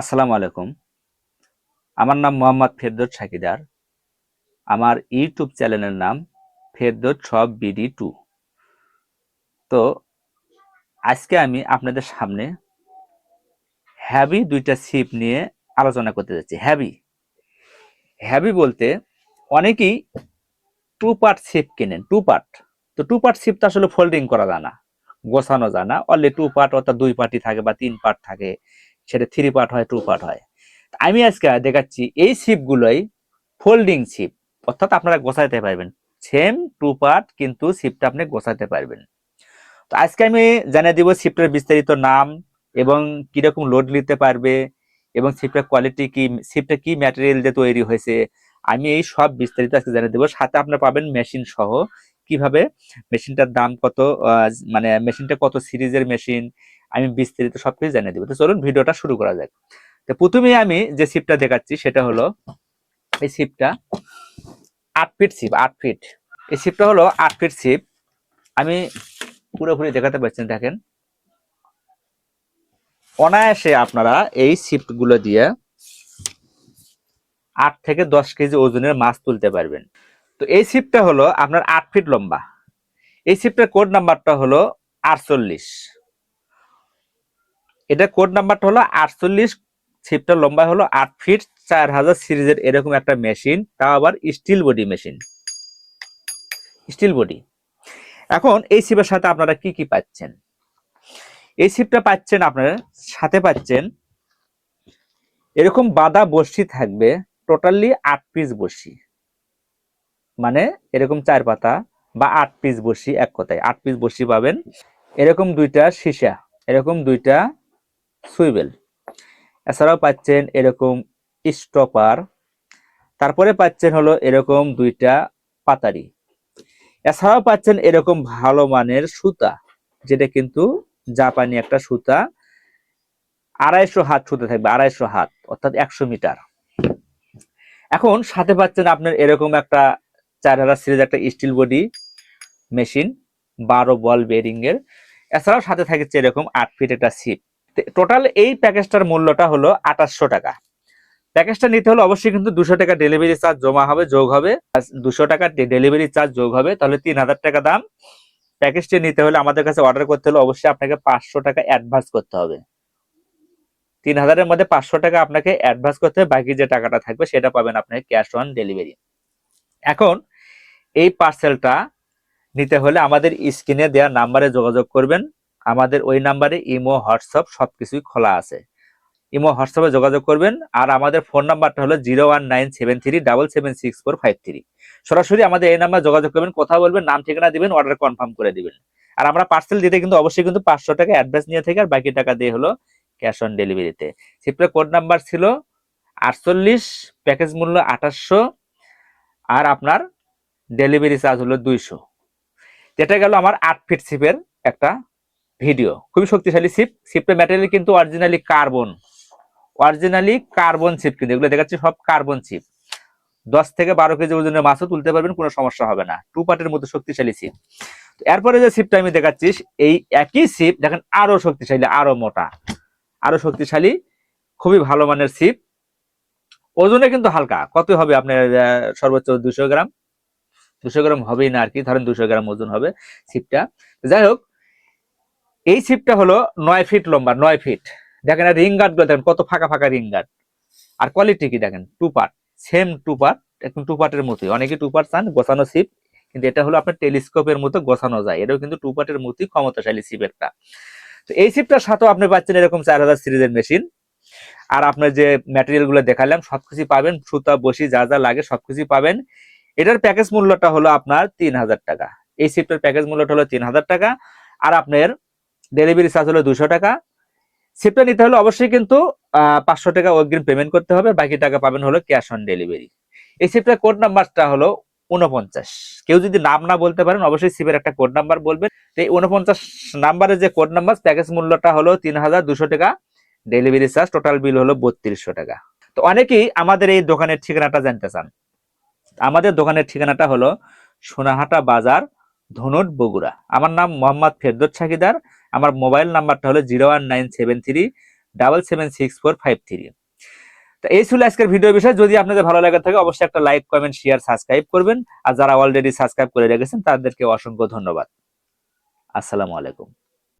আসসালামু আলাইকুম। আমার নাম মোহাম্মদ ফেরদৌস সাকিদার। আমার ইউটিউব চ্যানেলের নাম ফেরদৌস সব বিডি টু। তো আজকে আমি আপনাদের সামনে হ্যাভি দুইটা সিপ নিয়ে আলোচনা করতে যাচ্ছি। হ্যাভি হ্যাভি বলতে অনেকেই টু পার্ট সিপ কেনেন টু পার্ট তো টু পার্ট সিপ তো আসলে ফোল্ডিং করা যায় না, গোছানো যায় না। অনলি টু পার্ট অর্থাৎ দুই পার্টি থাকে বা তিন পার্ট থাকে। সেটা থ্রি পার্ট হয় টু পার্ট হয়। আমি আজকে দেখাচ্ছি এই শিপগুলোই ফোল্ডিং শিপ অর্থাৎ আপনারা গোছাইতে পারবেন। সেম টু পার্ট কিন্তু শিপটা আপনি গোছাতে পারবেন। তো আজকে আমি জানিয়ে দিব শিপটার বিস্তারিত নাম এবং কীরকম লোড নিতে পারবে এবং শিপটার কোয়ালিটি কি শিপটা কি ম্যাটেরিয়াল দিয়ে তৈরি হয়েছে। আমি এই সব বিস্তারিত আজকে জানিয়ে দেবো। সাথে আপনারা পাবেন মেশিন সহ কীভাবে মেশিনটার দাম কত মানে মেশিনটা কত সিরিজের মেশিন আমি বিস্তারিত সবকিছু জানিয়ে দেবো। তো চলুন ভিডিওটা শুরু করা যাক। তো প্রথমে আমি যে শিপটা দেখাচ্ছি, সেটা হলো এই শিপটা আট ফিট শিপ আট ফিট। এই শিপটা হলো আট ফিট শিপ আমি পুরোপুরি দেখাতে পারছেন দেখেন। অনায়াসে আপনারা এই শিফটগুলো দিয়ে আট থেকে দশ কেজি ওজনের মাছ তুলতে পারবেন। তো এই শিপটা হলো আপনার আট ফিট লম্বা। এই শিপটার কোড নাম্বারটা হলো আটচল্লিশ। এটা কোড নাম্বারটা হলো আটচল্লিশ ছিপটা লম্বা হলো আট ফিট চার হাজার সিরিজের এরকম একটা মেশিন তাও আবার steel body machine steel body এখন এই ছিপের সাথে আপনারা কি কি পাচ্ছেন? এই ছিপটা পাচ্ছেন আপনারা, সাথে পাচ্ছেন এরকম বাদা বর্ষি থাকবে টোটালি আট পিস বর্ষি মানে এরকম চার পাতা বা আট পিস বর্ষি এক কথায়। আট পিস বর্ষি পাবেন। এরকম দুইটা সীসা, এরকম দুইটা সুইবেল এছাড়াও পাচ্ছেন এরকম স্টপার। তারপরে পাচ্ছেন হলো এরকম দুইটা পাতারি। এছাড়াও পাচ্ছেন এরকম ভালো মানের সুতা, যেটা কিন্তু জাপানি একটা সুতা আড়াইশো হাত সুতা থাকবে, আড়াইশো হাত, অর্থাৎ একশো মিটার। এখন সাথে পাচ্ছেন আপনার এরকম একটা চার হাজার সিরিজ একটা স্টিল বডি মেশিন, বারো বল বেরিং এর। এছাড়াও সাথে থাকছে এরকম আট ফিট একটা সিপ টোটাল এই প্যাকেজটার মূল্যটা হলো আঠাশশো টাকা। প্যাকেজটা নিতে হলে অবশ্যই কিন্তু দুশো টাকা ডেলিভারি চার্জ জমা হবে, যোগ হবে। দুশো টাকা ডেলিভারি চার্জ যোগ হবে, তাহলে তিন হাজার টাকা দাম। প্যাকেজটি নিতে হলে আমাদের কাছে অর্ডার করতে হলে অবশ্যই আপনাকে পাঁচশো টাকা অ্যাডভান্স করতে হবে। তিন হাজারের মধ্যে পাঁচশো টাকা আপনাকে অ্যাডভান্স করতে হবে, বাকি যে টাকাটা থাকবে সেটা পাবেন আপনাকে ক্যাশ অন ডেলিভারি এখন এই পার্সেলটা নিতে হলে আমাদের স্ক্রিনে দেওয়া নাম্বারে যোগাযোগ করবেন। আমাদের ওই নাম্বারে ইমো, হোয়াটসঅ্যাপ সব কিছুই খোলা আছে। ইমো, হোয়াটসঅ্যাপে যোগাযোগ করবেন আর আমাদের ফোন নাম্বারটা হলো zero one nine seven three double seven six four five three. সরাসরি আমাদের এই নাম্বার যোগাযোগ করবেন, কথা বলবেন, নাম, ঠিকানা দিবেন অর্ডার কনফার্ম করে দিবেন। আর আমরা পার্সেল দিতে কিন্তু অবশ্যই কিন্তু পাঁচশো টাকা অ্যাডভান্স নিয়ে থেকে আর বাকি টাকা দিয়ে হলো ক্যাশ অন ডেলিভারিতে সিপ্রের কোড নাম্বার ছিল আটচল্লিশ প্যাকেজ মূল্য আঠাশশো আর আপনার ডেলিভারি চার্জ হলো দুইশো। যেটা গেল আমার আট ফিট সিপের একটা ভিডিও। খুবই শক্তিশালী সিপ সিপের ম্যাটেরিয়াল কিন্তু অরিজিনালি কার্বন অরিজিনালি কার্বন সিপ কিন্তু। এগুলো দেখাচ্ছি সব কার্বন সিপ দশ থেকে বারো কেজি ওজনের মাছও তুলতে পারবেন, কোনো সমস্যা হবে না। টু পার্টের মতো শক্তিশালী সিপ এরপরে যে সিপটা আমি দেখাচ্ছি, এই একই সিপ দেখেন, আরও শক্তিশালী, আরও মোটা। আরও শক্তিশালী, খুবই ভালো মানের সিপ ওজনে কিন্তু হালকা। কত হবে আপনার সর্বোচ্চ দুশো গ্রাম? দুশো গ্রাম হবেই না আর কি। ধরেন দুশো গ্রাম ওজন হবে সিপটা যাই হোক এই ছিপটা হলো নয় ফিট লম্বা, নয় ফিট। দেখেন রিং গার্ডগুলো, দেখেন কত ফাঁকা ফাঁকা রিং গার্ড আর কোয়ালিটি কি দেখেন? Two part same two part একদম টু পার্টের মতোই। অনেকে টু পার্ট চান, গোছানো ছিপ, কিন্তু এটা হলো আপনার টেলিস্কোপের মতো গোছানো যায়। এটাও কিন্তু টু পার্টের মতোই ক্ষমতাশালী ছিপ একটা। তো এই ছিপটার সাথেও আপনি পাচ্ছেন এরকম চার হাজার সিরিজের মেশিন আর আপনার যে ম্যাটেরিয়ালগুলো দেখালাম সবকিছু পাবেন। সুতা, বসি, যা যা লাগে সবকিছু পাবেন। এটার প্যাকেজ মূল্যটা হলো আপনার তিন হাজার টাকা। এই সিপটার প্যাকেজ মূল্যটা হলো তিন হাজার টাকা। আর আপনার ডেলিভারি চার্জ হলো দুশো টাকা। সিপটা নিতে হলে অবশ্যই কিন্তু পাঁচশো টাকা অগ্রিম পেমেন্ট করতে হবে, বাকি টাকা পাবেন হলো ক্যাশ অন ডেলিভারি এই সিপটার কোড নাম্বারটা হলো উনপঞ্চাশ কেউ যদি নাম না বলতে পারেন, অবশ্যই সিপের একটা কোড নাম্বার বলবেন। তো এই উনপঞ্চাশ নাম্বারের যে কোড নাম্বার প্যাকেজ মূল্যটা হলো তিন হাজার দুশো টাকা। ডেলিভারি চার্জ টোটাল বিল হলো বত্রিশশো টাকা। তো অনেকেই আমাদের এই দোকানের ঠিকানাটা জানতে চান। আমাদের দোকানের ঠিকানাটা হলো সোনাহাটা বাজার, ধনুট বগুড়া। আমার নাম মোহাম্মদ ফেরদৌস সাকিদার আমার মোবাইল নাম্বারটা হলো zero one nine seven three double seven six four five three. তো এই ছিল আজকের ভিডিও বিষয়। যদি আপনাদের ভালো লাগে থাকে, অবশ্যই একটা লাইক, কমেন্ট, শেয়ার, সাবস্ক্রাইব করবেন। আর যারা অলরেডি সাবস্ক্রাইব করে রেখেছেন, তাদেরকে অসংখ্য ধন্যবাদ। আসসালামু আলাইকুম।